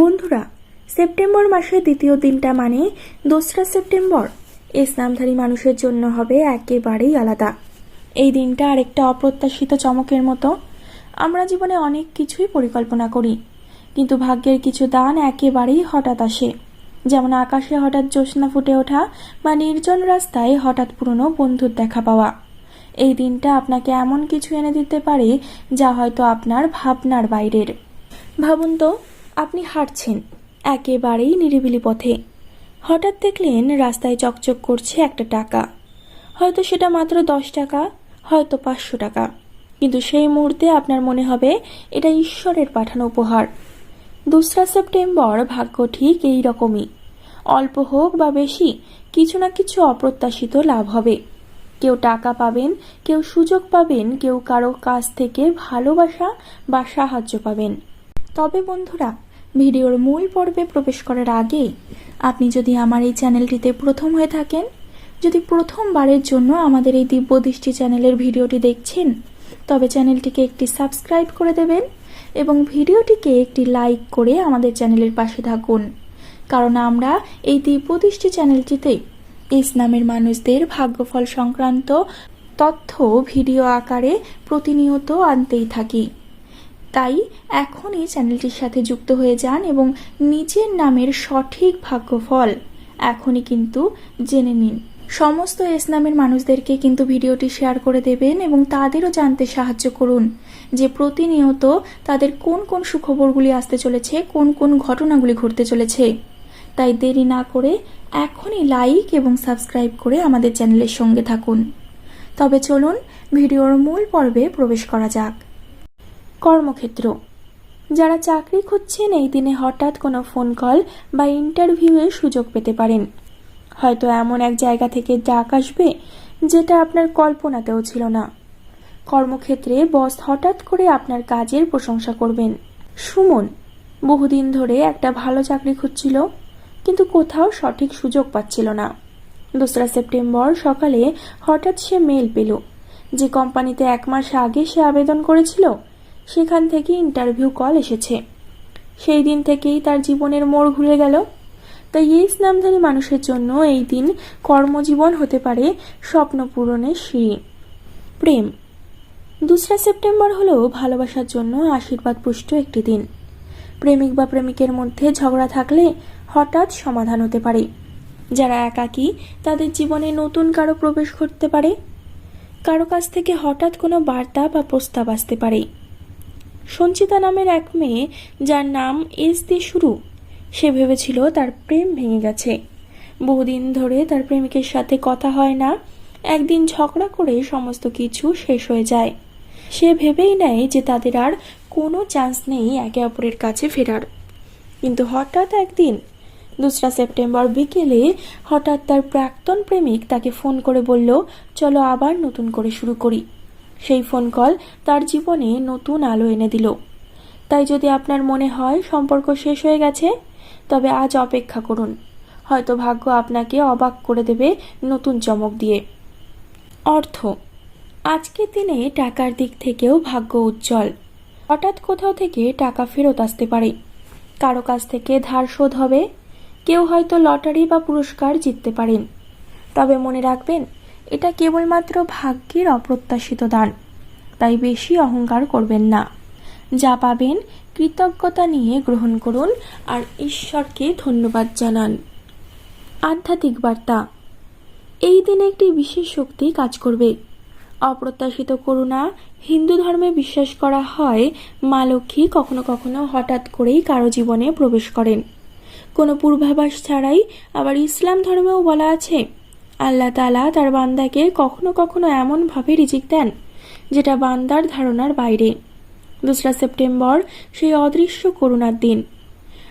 বন্ধুরা, সেপ্টেম্বর মাসের দ্বিতীয় দিনটা মানে দোসরা সেপ্টেম্বর। ইসলামধারী মানুষের জন্য হবে একেবারেই আলাদা। এই দিনটা আরেকটা অপ্রত্যাশিত চমকের মতো। আমরা জীবনে অনেক কিছুই পরিকল্পনা করি, কিন্তু ভাগ্যের কিছু দান একেবারেই হঠাৎ আসে। যেমন আকাশে হঠাৎ জ্যোৎস্না ফুটে ওঠা বা নির্জন রাস্তায় হঠাৎ পুরনো বন্ধুর দেখা পাওয়া। এই দিনটা আপনাকে এমন কিছু এনে দিতে পারে যা হয়তো আপনার ভাবনার বাইরের। ভাবুন তো আপনি হাঁটছেন। একেবারেই নিরিবিলি পথে। হঠাৎ দেখলেন রাস্তায় চকচক করছে একটা টাকা। হয়তো সেটা মাত্র দশ টাকা, হয়তো পাঁচশো টাকা। কিন্তু সেই মুহূর্তে আপনার মনে হবে, এটা ঈশ্বরের পাঠানো উপহার। দোসরা সেপ্টেম্বর ভাগ্য ঠিক এই রকমই অল্প হোক বা বেশি, কিছু না কিছু অপ্রত্যাশিত লাভ হবে। কেউ টাকা পাবেন, কেউ সুযোগ পাবেন, কেউ কারও কাছ থেকে ভালোবাসা বা সাহায্য পাবেন। তবে বন্ধুরা ভিডিওর মূল পর্বে প্রবেশ করার আগে, আপনি যদি আমার এই চ্যানেলটিতে প্রথম হয়ে থাকেন, যদি প্রথমবারের জন্য আমাদের এই দিব্য দৃষ্টি চ্যানেলের ভিডিওটি দেখছেন, তবে চ্যানেলটিকে একটি সাবস্ক্রাইব করে দেবেন এবং ভিডিওটিকে একটি লাইক করে আমাদের চ্যানেলের পাশে থাকুন। কারণ আমরা এই দিব্য দৃষ্টি চ্যানেলটিতে ইসলামের মানুষদের ভাগ্যফল সংক্রান্ত তথ্য, ভিডিও আকারে প্রতিনিয়ত আনতেই থাকি। তাই এখনই চ্যানেলটির সাথে যুক্ত হয়ে যান এবং নিজের নামের সঠিক ভাগ্যফল এখনই কিন্তু জেনে নিন। সমস্ত ইসলামের মানুষদেরকে কিন্তু ভিডিওটি শেয়ার করে দেবেন এবং তাদেরও জানতে সাহায্য করুন যে প্রতিনিয়ত তাদের কোন কোন সুখবরগুলি আসতে চলেছে, কোন কোন ঘটনাগুলি ঘটতে চলেছে। তাই দেরি না করে এখনই লাইক এবং সাবস্ক্রাইব করে আমাদের চ্যানেলের সঙ্গে থাকুন। তবে চলুন, ভিডিওর মূল পর্বে প্রবেশ করা যাক। কর্মক্ষেত্র। যারা চাকরি খুঁজছেন এই দিনে হঠাৎ কোনো ফোন কল বা ইন্টারভিউয়ের সুযোগ পেতে পারেন। হয়তো এমন এক জায়গা থেকে ডাক আসবে যেটা আপনার কল্পনাতেও ছিল না। কর্মক্ষেত্রে বস হঠাৎ করে আপনার কাজের প্রশংসা করবেন। সুমন, বহুদিন ধরে একটা ভালো চাকরি খুঁজছিল, কিন্তু কোথাও সঠিক সুযোগ পাচ্ছিল না। দোসরা সেপ্টেম্বর সকালে হঠাৎ সে মেল পেল যে কোম্পানিতে এক মাস আগে সে আবেদন করেছিল। সেখান থেকে ইন্টারভিউ কল এসেছে। সেই দিন থেকেই তার জীবনের মোড় ঘুরে গেল। তাই এই ইসলামধারী মানুষের জন্য এই দিন কর্মজীবন হতে পারে স্বপ্ন পূরণের সিঁড়ি প্রেম। দোসরা সেপ্টেম্বর হলো ভালোবাসার জন্য আশীর্বাদ পুষ্ট একটি দিন। প্রেমিক বা প্রেমিকের মধ্যে ঝগড়া থাকলে হঠাৎ সমাধান হতে পারে। যারা একাকী, তাদের জীবনে নতুন কারও প্রবেশ করতে পারে। কারও কাছ থেকে হঠাৎ কোনো বার্তা বা প্রস্তাব আসতে পারে। সঞ্চিতা নামের এক মেয়ে, যার নাম এস দিয়ে শুরু। সে ভেবেছিল তার প্রেম ভেঙে গেছে। বহুদিন ধরে তার প্রেমিকের সাথে কথা হয় না। একদিন ঝগড়া করে সমস্ত কিছু শেষ হয়ে যায়। সে ভেবেই নেয় যে তাদের আর কোনো চান্স নেই একে অপরের কাছে ফেরার। কিন্তু হঠাৎ একদিন, দোসরা সেপ্টেম্বর বিকেলে হঠাৎ তার প্রাক্তন প্রেমিক তাকে ফোন করে বলল, চলো আবার নতুন করে শুরু করি। সেই ফোন কল তার জীবনে নতুন আলো এনে দিল। তাই যদি আপনার মনে হয় সম্পর্ক শেষ হয়ে গেছে, তবে আজ অপেক্ষা করুন। হয়তো ভাগ্য আপনাকে অবাক করে দেবে নতুন চমক দিয়ে। অর্থ, আজকের দিনে টাকার দিক থেকেও ভাগ্য উজ্জ্বল। হঠাৎ কোথাও থেকে টাকা ফেরত আসতে পারে। কারও কাছ থেকে ধার শোধ হবে। কেউ হয়তো লটারি বা পুরস্কার জিততে পারেন। তবে মনে রাখবেন এটা কেবলমাত্র ভাগ্যের অপ্রত্যাশিত দান। তাই বেশি অহংকার করবেন না। যা পাবেন, কৃতজ্ঞতা নিয়ে গ্রহণ করুন আর ঈশ্বরকে ধন্যবাদ জানান। আধ্যাত্মিক বার্তা। এই দিনে একটি বিশেষ শক্তি কাজ করবে। অপ্রত্যাশিত করুণা হিন্দু ধর্মে বিশ্বাস করা হয়, মা লক্ষ্মী কখনো কখনো হঠাৎ করেই কারও জীবনে প্রবেশ করেন। কোনো পূর্বাভাস ছাড়াই আবার ইসলাম ধর্মেও বলা আছে আল্লাহ তালা তার বান্দাকে কখনো কখনো এমনভাবে রিজিক দেন, যেটা বান্দার ধারণার বাইরে। দোসরা সেপ্টেম্বর, সেই অদৃশ্য করুণার দিন।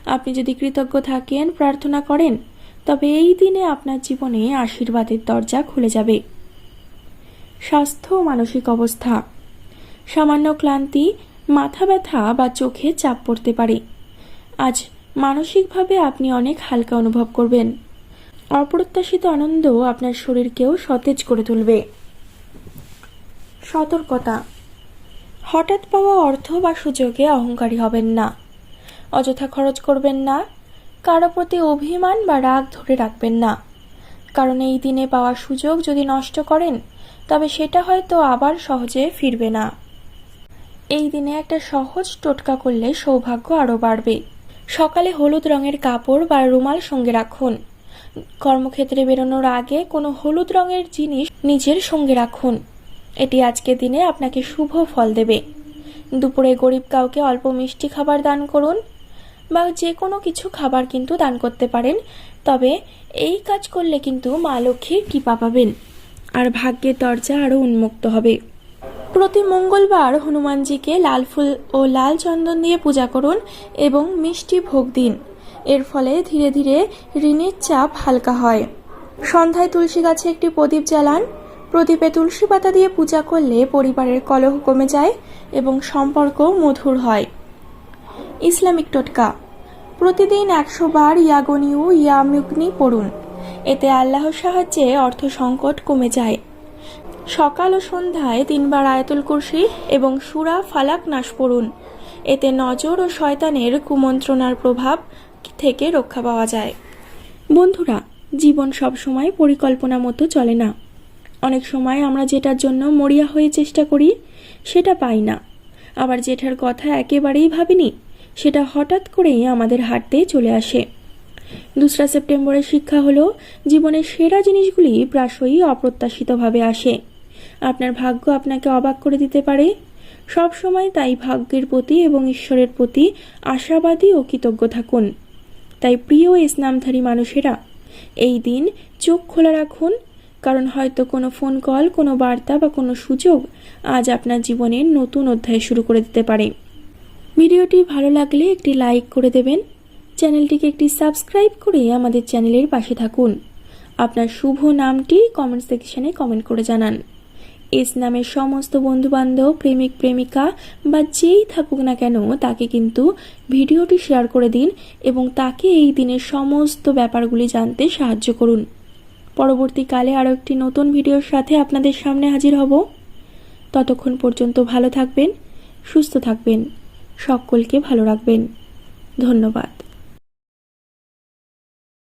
আপনি যদি কৃতজ্ঞ থাকেন, প্রার্থনা করেন, তবে এই দিনে আপনার জীবনে আশীর্বাদের দরজা খুলে যাবে। স্বাস্থ্য মানসিক অবস্থা। সামান্য ক্লান্তি, মাথা ব্যথা বা চোখে চাপ পড়তে পারে। আজ মানসিকভাবে আপনি অনেক হালকা অনুভব করবেন। অপ্রত্যাশিত আনন্দ আপনার শরীরকেও সতেজ করে তুলবে। সতর্কতা। হঠাৎ পাওয়া অর্থ বা সুযোগে অহংকারী হবেন না। অযথা খরচ করবেন না। কারও প্রতি অভিমান বা রাগ ধরে রাখবেন না। কারণ এই দিনে পাওয়া সুযোগ যদি নষ্ট করেন, তবে সেটা হয়তো আবার সহজে ফিরবে না। এই দিনে একটা সহজ টোটকা করলে সৌভাগ্য আরও বাড়বে। সকালে হলুদ রঙের কাপড় বা রুমাল সঙ্গে রাখুন। কর্মক্ষেত্রে বেরোনোর আগে কোনো হলুদ রঙের জিনিস নিজের সঙ্গে রাখুন। এটি আজকের দিনে আপনাকে শুভ ফল দেবে। দুপুরে গরিব কাউকে অল্প মিষ্টি খাবার দান করুন বা যে কোনো কিছু খাবার কিন্তু দান করতে পারেন, তবে এই কাজ করলে কিন্তু মা লক্ষ্মীর কৃপা পাবেন আর ভাগ্যের দরজা আরও উন্মুক্ত হবে। প্রতি মঙ্গলবার হনুমানজিকে লাল ফুল ও লাল চন্দন দিয়ে পূজা করুন এবং মিষ্টি ভোগ দিন। এর ফলে ধীরে ধীরে ঋণের চাপ হালকা হয়। সন্ধ্যায় তুলসী গাছে একটি প্রদীপ জ্বালান। প্রদীপে তুলসী পাতা দিয়ে পূজা করলে পরিবারের কলহ কমে যায় এবং সম্পর্ক মধুর হয়। ইসলামিক টোটকা। প্রতিদিন একশো বার ইয়াগনিউ ইয়ামুগ্নি পড়ুন। এতে আল্লাহর সাহায্যে অর্থ সংকট কমে যায়। সকাল ও সন্ধ্যায় তিনবার আয়াতুল কুরসি এবং সুরা ফালাক নাশ পড়ুন। এতে নজর ও শয়তানের কুমন্ত্রণার প্রভাব থেকে রক্ষা পাওয়া যায়। বন্ধুরা, জীবন সবসময় পরিকল্পনা মতো চলে না। অনেক সময় আমরা যেটার জন্য মরিয়া হয়ে চেষ্টা করি, সেটা পাই না। আবার যেটার কথা একেবারেই ভাবিনি, সেটা হঠাৎ করেই আমাদের হাঁটতে চলে আসে। দোসরা সেপ্টেম্বরের শিক্ষা হলো, জীবনের সেরা জিনিসগুলি প্রায়শই অপ্রত্যাশিতভাবে আসে। আপনার ভাগ্য আপনাকে অবাক করে দিতে পারে। সব সময় তাই ভাগ্যের প্রতি এবং ঈশ্বরের প্রতি আশাবাদী ও কৃতজ্ঞ থাকুন। তাই প্রিয় ইসলামধারী মানুষেরা, এই দিন চোখ খোলা রাখুন, কারণ হয়তো কোনো ফোন কল কোনো বার্তা বা কোনো সুযোগ আজ আপনার জীবনের নতুন অধ্যায় শুরু করে দিতে পারে। ভিডিওটি ভালো লাগলে একটি লাইক করে দেবেন, চ্যানেলটিকে একটি সাবস্ক্রাইব করে আমাদের চ্যানেলের পাশে থাকুন। আপনার শুভ নামটি কমেন্ট সেকশনে কমেন্ট করে জানান। এস নামের সমস্ত বন্ধুবান্ধব, প্রেমিক, প্রেমিকা বা যেই থাকুক না কেন, তাকে কিন্তু ভিডিওটি শেয়ার করে দিন এবং তাকে এই দিনের সমস্ত ব্যাপারগুলি জানতে সাহায্য করুন। পরবর্তীকালে আরও একটি নতুন ভিডিওর সাথে আপনাদের সামনে হাজির হব। ততক্ষণ পর্যন্ত ভালো থাকবেন, সুস্থ থাকবেন, সকলকে ভালো রাখবেন। ধন্যবাদ।